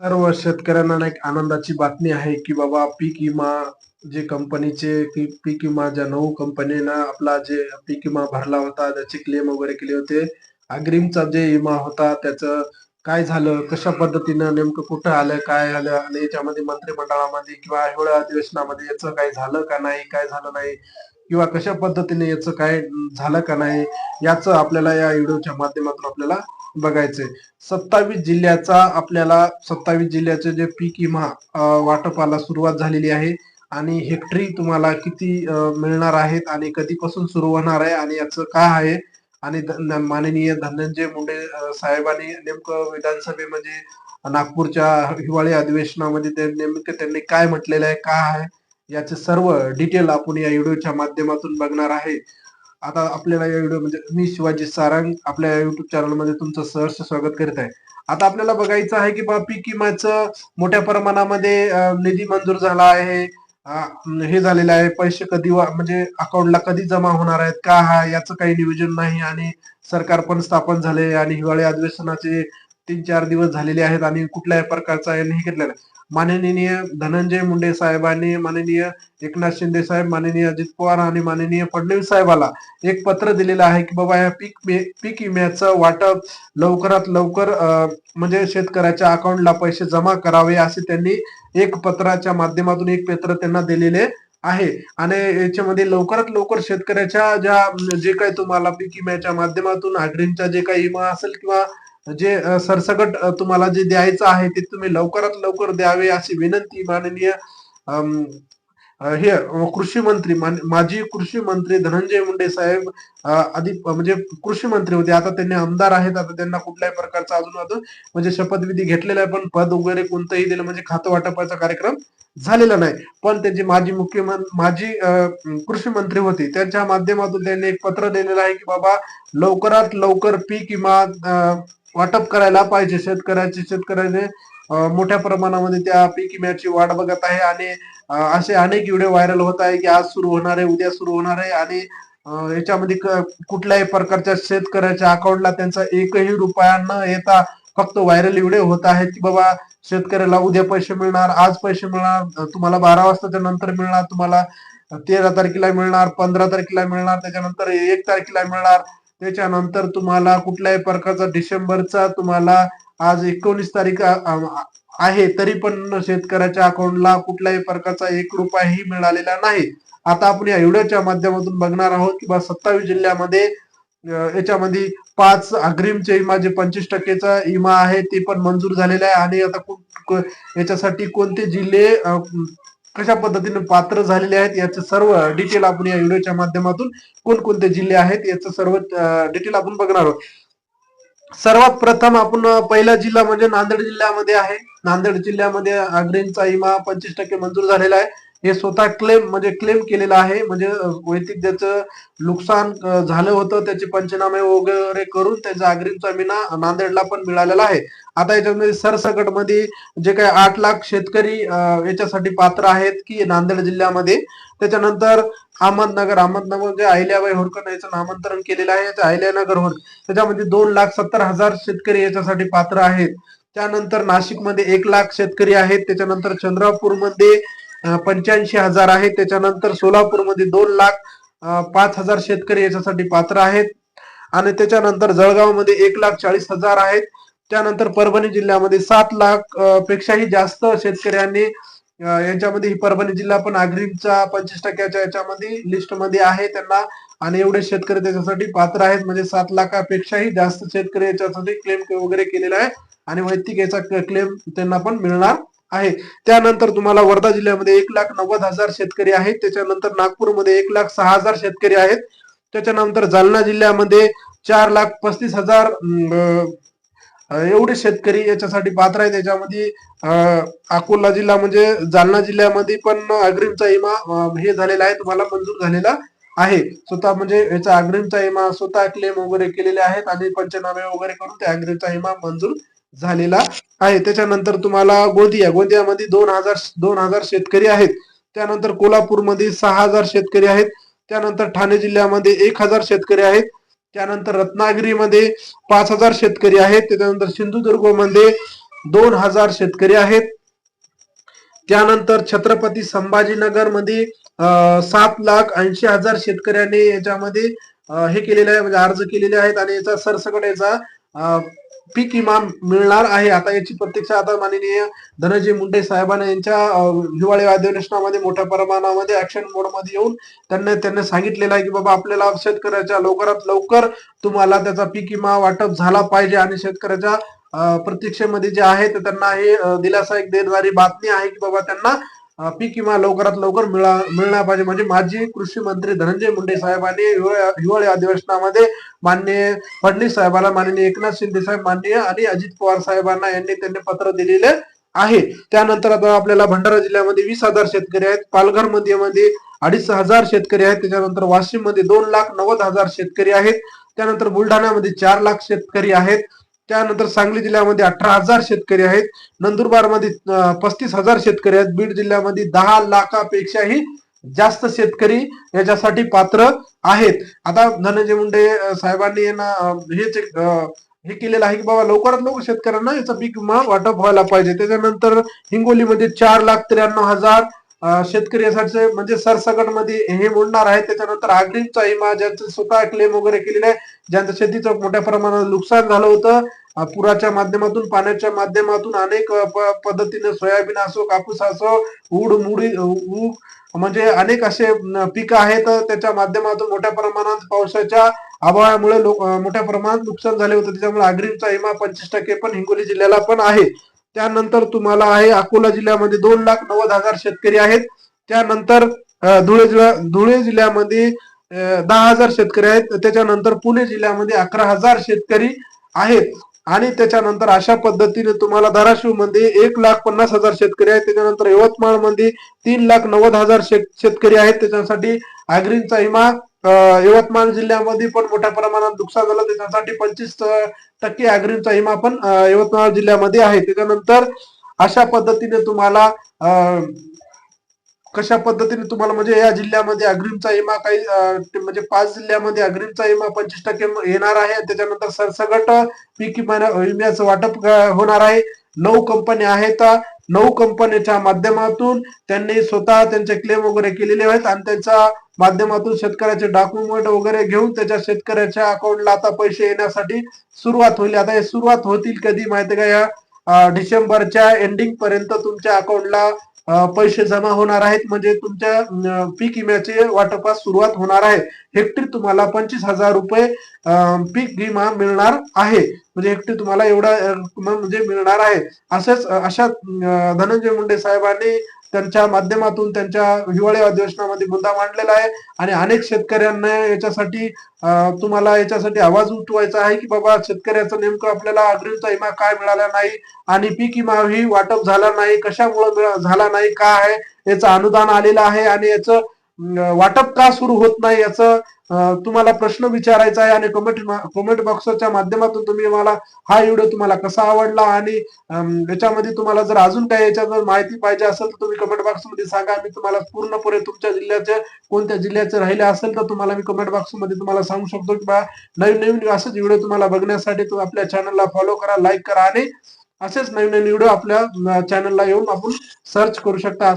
सर्व शेतकऱ्यांना एक आनंदाची बातमी आहे की बाबा पीक विमा जे कंपनीचे पीक विमा ज्या नऊ कंपनीनं आपला जे पीक विमा भरला होता त्याचे क्लेम वगैरे केले होते. अग्रिमचा जे विमा होता त्याचं काय झालं कशा पद्धतीनं नेमकं कुठं आलं काय आलं आणि याच्यामध्ये मंत्रिमंडळामध्ये किंवा हिवाळ्या अधिवेशनामध्ये याचं काय झालं का नाही काय झालं नाही? किंवा कशा पद्धतीने याचं काय झालं का नाही याचं आपल्याला या व्हिडिओच्या माध्यमातून आपल्याला बघायचंय. सत्तावीस जिल्ह्याचा आपल्याला सत्तावीस जिल्ह्याचे जे पीक विमा वाटपाला सुरुवात झालेली आहे आणि हेक्टरी तुम्हाला किती मिळणार आहेत आणि कधीपासून सुरू होणार आहे आणि याचं काय आहे? आणि माननीय धनंजय मुंडे साहेबांनी नेमकं विधानसभेमध्ये नागपूरच्या हिवाळी अधिवेशनामध्ये ते नेमकं त्यांनी काय म्हटलेलं आहे काय आहे? याचे सर्व डिटेल आपण या व्हिडिओच्या माध्यमातून बघणार आहे. आता आपल्याला या व्हिडिओ म्हणजे मी शिवाजी सारंग आपल्या युट्यूब चॅनलमध्ये तुमचं सहर्ष स्वागत करीत आहे. आता आपल्याला बघायचं आहे की बा पीक विम्याचं मोठ्या प्रमाणामध्ये निधी मंजूर झाला आहे. हे झालेलं आहे. पैसे कधी वा- म्हणजे अकाउंटला कधी जमा होणार आहेत का हा याचं काही नियोजन नाही आणि सरकार पण स्थापन झाले आणि हिवाळी अधिवेशनाचे तीन चार दिवस झालेले आहेत आणि कुठल्याही प्रकारचा यांनी हे घेतलेला आहे. माननीय धनंजय मुंडे साहेबांनी माननीय एकनाथ शिंदे साहेब माननीय अजित पवार आणि माननीय फडणवीस साहेबाला एक पत्र दिलेलं आहे की बाबा या पीक पीक विम्याचं वाटप लवकरात लवकर म्हणजे शेतकऱ्याच्या अकाउंटला पैसे जमा करावे असे त्यांनी एक पत्राच्या माध्यमातून एक पत्र त्यांना दिलेले आहे. आणि याच्यामध्ये लवकरात लवकर शेतकऱ्याच्या ज्या जे काही तुम्हाला पीक विम्याच्या माध्यमातून हायड्रीनचा जे काही विमा असेल किंवा जे सरसकट तुम्हाला जे द्यायचं आहे ते तुम्ही लवकरात लवकर द्यावे अशी विनंती माननीय अं, हे कृषी मंत्री मान- माजी कृषी मंत्री धनंजय मुंडे साहेब आधी म्हणजे कृषी मंत्री होते. आता त्यांनी आमदार आहेत. आता त्यांना कुठल्याही प्रकारचा अजून अजून म्हणजे शपथविधी घेतलेला आहे. पण पद वगैरे कोणतंही दिलं म्हणजे खातं वाटपाचा कार्यक्रम झालेला नाही. पण त्यांचे माजी मुख्यमंत्री माजी अं, कृषी मंत्री होते. त्यांच्या माध्यमातून त्यांनी एक पत्र दिलेलं आहे की बाबा लवकरात लवकर पीक विमा अं, वाटप करायला पाहिजे. शेतकऱ्याचे शेतकऱ्याने मोठ्या प्रमाणामध्ये त्या पीक विम्याची वाट बघत आहे आणि असे अनेक व्हिडिओ व्हायरल होत आहे की आज सुरू होणार आहे उद्या सुरू होणार आहे आणि याच्यामध्ये क- कुठल्याही प्रकारच्या शेतकऱ्याच्या अकाउंटला त्यांचा एकही रुपया न येता फक्त व्हायरल एवढे होत आहेत की बाबा शेतकऱ्याला उद्या पैसे मिळणार आज पैसे मिळणार तुम्हाला बारा वाजताच्या नंतर मिळणार तुम्हाला तेरा तारखेला मिळणार पंधरा तारखेला मिळणार त्याच्यानंतर एक तारखेला मिळणार त्याच्यानंतर तुम्हाला कुठल्याही प्रकारचा डिसेंबरचा तुम्हाला आज एकोणीस तारीख आहे तरी पण शेतकऱ्याच्या अकाउंटला कुठल्याही प्रकारचा एक रुपयाही मिळालेला नाही. आता आपण या व्हिडिओच्या माध्यमातून बघणार आहोत की बा सत्तावीस जिल्ह्यामध्ये याच्यामध्ये पाच अग्रिमचे विमा जे पंचवीस टक्केचा विमा आहे ते पण मंजूर झालेला आहे. आणि आता याच्यासाठी कोणते जिल्हे कशा पद्धतीने पात्र झालेले आहेत याचे सर्व डिटेल आपण या व्हिडिओच्या माध्यमातून कोणकोणते जिल्हे आहेत याचं सर्व डिटेल आपण बघणार आहोत. सर्वात प्रथम आपण पहिला जिल्हा म्हणजे नांदेड जिल्ह्यामध्ये आहे. नांदेड जिल्ह्यामध्ये आग्रेंचा विमा पंचवीस टक्के मंजूर झालेला आहे. हे स्वतः क्लेम म्हणजे क्लेम केलेला आहे. म्हणजे अं, वैयक्तिक ज्याचं नुकसान झालं होतं त्याचे पंचनामे वगैरे करून त्याचा अग्रिमचा विमा नांदेडला पण मिळालेला आहे. आता याच्यामध्ये सरसकटमध्ये जे काही आठ लाख शेतकरी याच्यासाठी पात्र आहेत की नांदेड जिल्ह्यामध्ये. त्याच्यानंतर अहमदनगर अहमदनगर जे अहिल्याबाई होरकर याचं नामांतरण केलेलं आहे याचं अहिल्यानगर होळकर. त्याच्यामध्ये दोन लाख सत्तर हजार शेतकरी याच्यासाठी पात्र आहेत. त्यानंतर नाशिकमध्ये एक लाख शेतकरी आहेत. त्याच्यानंतर चंद्रपूरमध्ये पंच्याऐंशी हजार आहेत. त्याच्यानंतर सोलापूरमध्ये दोन लाख पाच हजार शेतकरी याच्यासाठी पात्र आहेत. आणि त्याच्यानंतर जळगावमध्ये एक लाख चाळीस हजार आहेत. त्यानंतर परभणी जिल्ह्यामध्ये सात लाख पेक्षाही जास्त शेतकऱ्यांनी यांच्यामध्ये ही परभणी जिल्हा पण अग्रिमच्या पंचवीस टक्क्याच्या याच्यामध्ये लिस्टमध्ये आहे त्यांना. आणि एवढे शेतकरी त्याच्यासाठी पात्र आहेत. म्हणजे सात लाखापेक्षाही जास्त शेतकरी याच्यासाठी क्लेम वगैरे केलेला आहे. आणि वैयक्तिक याचा क्लेम त्यांना पण मिळणार आहे. त्यानंतर तुम्हाला वर्धा जिल्ह्यामध्ये एक लाख नव्वद हजार शेतकरी आहेत. त्याच्यानंतर नागपूरमध्ये एक लाख सहा हजार शेतकरी आहेत. त्याच्यानंतर जालना जिल्ह्यामध्ये चार लाख पस्तीस हजार एवढे शेतकरी याच्यासाठी पात्र आहेत. त्याच्यामध्ये अकोला जिल्हा म्हणजे जालना जिल्ह्यामध्ये पण अग्रिमचा विमा हे झालेला आहे. तुम्हाला मंजूर झालेला आहे. स्वतः म्हणजे याचा अग्रिमचा विमा स्वतः क्लेम वगैरे केलेले आहेत आणि पंचनामे वगैरे करून त्या अग्रिमचा विमा मंजूर झालेला आहे. त्याच्यानंतर तुम्हाला गोंदिया गोंदियामध्ये दोन हजार दोन हजार शेतकरी आहेत. त्यानंतर कोल्हापूरमध्ये सहा हजार शेतकरी आहेत. त्यानंतर ठाणे जिल्ह्यामध्ये एक हजार शेतकरी आहेत. त्यानंतर रत्नागिरीमध्ये पाच हजार शेतकरी आहेत. त्याच्यानंतर सिंधुदुर्गमध्ये दोन हजार शेतकरी आहेत. त्यानंतर छत्रपती संभाजीनगरमध्ये अं, सात लाख ऐंशी हजार शेतकऱ्यांनी याच्यामध्ये हे केलेले आहे म्हणजे अर्ज केलेले आहेत. आणि याचा सरसकट याचा पीक विमा मिळणार आहे. आता याची प्रत्यक्ष आता माननीय धनंजय मुंडे साहेबांना यांच्या हिवाळी अधिवेशनामध्ये मोठ्या प्रमाणामध्ये ऍक्शन मोडमध्ये येऊन त्यांना त्यांनी सांगितलेलं आहे की बाबा आपल्याला शेतकऱ्याच्या लवकरात लवकर तुम्हाला त्याचा पीक विमा वाटप झाला पाहिजे आणि शेतकऱ्याच्या प्रतीक्षेमध्ये जे आहे ते त्यांना हे दिलासा एक देणारी बातमी आहे की बाबा त्यांना पीक विमा लवकरात लवकर मिळा मिळणार पाहिजे. म्हणजे माजी कृषी मंत्री धनंजय मुंडे साहेबांनी हिवाळी अधिवेशनामध्ये माननीय फडणवीस साहेबांना माननीय एकनाथ शिंदे साहेब माननीय आणि अजित पवार साहेबांना यांनी त्यांनी पत्र दिलेले आहे. त्यानंतर आता आपल्याला भंडारा जिल्ह्यामध्ये वीस हजार शेतकरी आहेत. पालघरमध्ये मध्ये अडीच हजार शेतकरी आहेत. त्याच्यानंतर वाशिममध्ये दोन लाख नव्वद हजार शेतकरी आहेत. त्यानंतर बुलढाण्यामध्ये चार लाख शेतकरी आहेत. त्यानंतर सांगली जिल्ह्यामध्ये अठरा हजार शेतकरी आहेत. नंदुरबारमध्ये पस्तीस हजार शेतकरी आहेत. बीड जिल्ह्यामध्ये दहा लाखापेक्षाही जास्त शेतकरी याच्यासाठी पात्र आहेत. आता धनंजय मुंडे साहेबांनी यांना हेच हे केलेलं आहे की बाबा लवकरात लवकर शेतकऱ्यांना याचा पीक विमा वाटप व्हायला पाहिजे. त्याच्यानंतर हिंगोलीमध्ये चार लाख त्र्याण्णव हजार शेतकऱ्यासाठी शेतकरी म्हणजे सरसकटमध्ये हे मोडणार आहे. त्याच्यानंतर अग्रिमचा विमा ज्यांचं स्वतः क्लेम वगैरे केलेले आहे ज्यांचं शेतीचं मोठ्या प्रमाणात नुकसान झालं होतं पुराच्या माध्यमातून पाण्याच्या माध्यमातून अनेक पद्धतीने सोयाबीन असो कापूस असो ऊड मुडी ऊग म्हणजे अनेक असे पीक आहेत. त्याच्या माध्यमातून मोठ्या प्रमाणात पावसाच्या अभावामुळे लोक मोठ्या प्रमाणात नुकसान झाले होते. त्याच्यामुळे अग्रिमचा विमा पंचवीस टक्के पण हिंगोली जिल्ह्याला पण आहे. त्यानंतर तुम्हाला आहे अकोला जिल्ह्यामध्ये दोन लाख नव्वद हजार शेतकरी आहेत. त्यानंतर धुळे जिल्हा धुळे जिल्ह्यामध्ये दहा हजार शेतकरी आहेत. त्याच्यानंतर पुणे जिल्ह्यामध्ये अकरा हजार शेतकरी आहेत. आणि त्याच्यानंतर अशा पद्धतीने तुम्हाला धाराशिवमध्ये एक लाख पन्नास हजार शेतकरी आहेत. त्याच्यानंतर यवतमाळमध्ये तीन लाख नव्वद हजार शेतकरी आहेत. त्याच्यासाठी अग्रीमचा विमा यवतमाळ जिल्ह्यामध्ये पण मोठ्या प्रमाणात नुकसान झालं. त्याच्यासाठी पंचवीस टक्के अग्रिमचा विमा पण यवतमाळ जिल्ह्यामध्ये आहे. त्याच्यानंतर अशा पद्धतीने तुम्हाला कशा पद्धतीने तुम्हाला म्हणजे या जिल्ह्यामध्ये अग्रिमचा विमा काही म्हणजे पाच जिल्ह्यामध्ये अग्रिमचा विमा पंचवीस टक्के येणार आहे. त्याच्यानंतर सरसगट पीक विमा विम्याचं वाटप होणार आहे. नऊ कंपन्या आहेत. नऊ कंपन्यांच्या माध्यमातून त्यांनी स्वतः त्यांचे क्लेम वगैरे केलेले आहेत आणि त्यांच्या माध्यमातून शेतकऱ्याचे डॉक्युमेंट वगैरे घेऊन त्याच्या शेतकऱ्याच्या अकाउंटला आता पैसे येण्यासाठी सुरुवात होईल. आता हे सुरुवात होतील कधी माहिती का? या डिसेंबरच्या एंडिंग पर्यंत तुमच्या अकाउंटला पैसे जमा होणार आहेत. म्हणजे तुमच्या पीक विम्याचे वाटपास सुरुवात होणार आहे. हेक्टरी तुम्हाला पंचवीस हजार रुपये पीक विमा मिळणार आहे. म्हणजे हेक्टरी तुम्हाला एवढा म्हणजे मिळणार आहे. असेच अशा धनंजय मुंडे साहेबांनी त्यांच्या माध्यमातून त्यांच्या हिवाळी अधिवेशनामध्ये मुद्दा मांडलेला आहे. आणि अनेक शेतकऱ्यांना याच्यासाठी तुम्हाला याच्यासाठी आवाज उठवायचा आहे की बाबा शेतकऱ्याचं नेमकं आपल्याला अग्रिमचा विमा काय मिळाला नाही? आणि पीक विमा ही वाटप झाला नाही कशामुळे झाला नाही का आहे? याचं अनुदान आलेलं आहे आणि याचं वाटप का सुरू होत नाही? याचं तुम्हाला प्रश्न विचारायचा आहे आणि कमेंट कमेंट बॉक्सच्या माध्यमातून तुम्ही मला हा व्हिडिओ तुम्हाला कसा आवडला आणि याच्यामध्ये तुम्हाला जर अजून काही याच्यावर माहिती पाहिजे असेल तर तुम्ही कमेंट बॉक्समध्ये सांगा. मी तुम्हाला पूर्णपणे तुमच्या जिल्ह्याचे कोणत्या जिल्ह्याचे राहिले असेल तर तुम्हाला मी कमेंट बॉक्समध्ये तुम्हाला सांगू शकतो की बा नवीन नवीन असेच व्हिडिओ तुम्हाला बघण्यासाठी तुम्ही आपल्या चॅनलला फॉलो करा लाईक करा आणि असेच नवीन नवीन व्हिडिओ आपल्या चॅनलला येऊन आपण सर्च करू शकता.